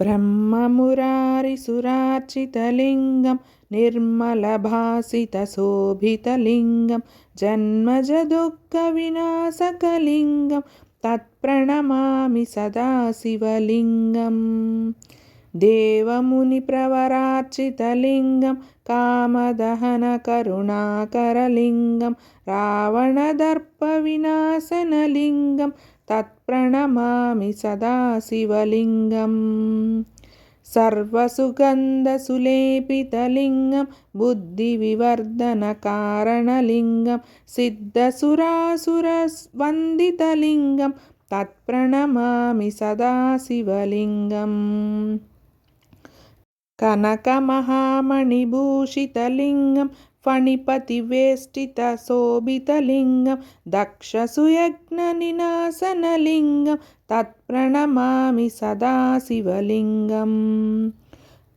ब्रह्ममुरारिसुरार्चितलिङ्गं निर्मलभासितशोभितलिङ्गं जन्मजदुःखविनाशकलिङ्गं तत्प्रणमामि सदा शिवलिङ्गम् देवमुनिप्रवरार्चितलिङ्गं कामदहनकरुणाकरलिङ्गं रावणदर्पविनाशनलिङ्गं तत्प्रणमामि सदा शिवलिङ्गम् सर्वसुगन्धसुलेपितलिङ्गं बुद्धिविवर्धनकारणलिङ्गं सिद्धसुरासुरवन्दितलिङ्गं तत्प्रणमामि सदा शिवलिङ्गम् कनकमहामणिभूषितलिङ्गं फणिपतिवेष्टितशोभितलिङ्गं दक्षसुयज्ञनिनाशनलिङ्गं तत्प्रणमामि सदा शिवलिङ्गम्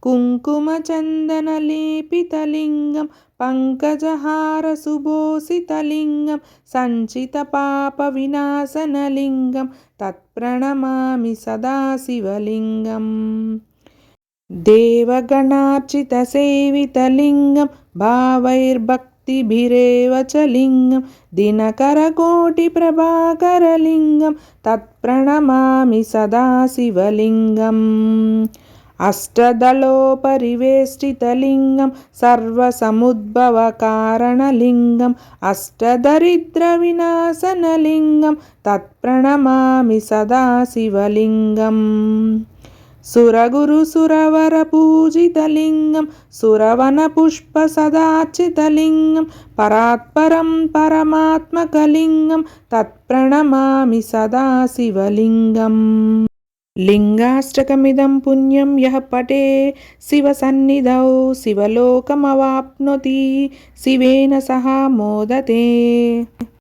कुङ्कुमचन्दनलेपितलिङ्गं पङ्कजहारसुभूषितलिङ्गं सञ्चितपापविनाशनलिङ्गं तत्प्रणमामि सदा शिवलिङ्गम् देवगणार्चितसेवितलिङ्गं भावैर्भक्तिभिरेव च लिङ्गं दिनकरकोटिप्रभाकरलिङ्गं तत्प्रणमामि सदा शिवलिङ्गम् अष्टदलोपरिवेष्टितलिङ्गं सर्वसमुद्भवकारणलिङ्गम् अष्टदरिद्रविनाशनलिङ्गं तत्प्रणमामि सदा शिवलिङ्गम् సురగురు సురవర పూజితలింగం సురవన పుష్ప సదాచితలింగం పరాత్పరం పరమాత్మకలింగం తత్ప్రణమామి సదాశివలింగం లింగాష్టకమిదం పుణ్యం యః పటే శివసన్నిధౌ శివలోకమవాప్నోతి శివేన సహా మోదతే.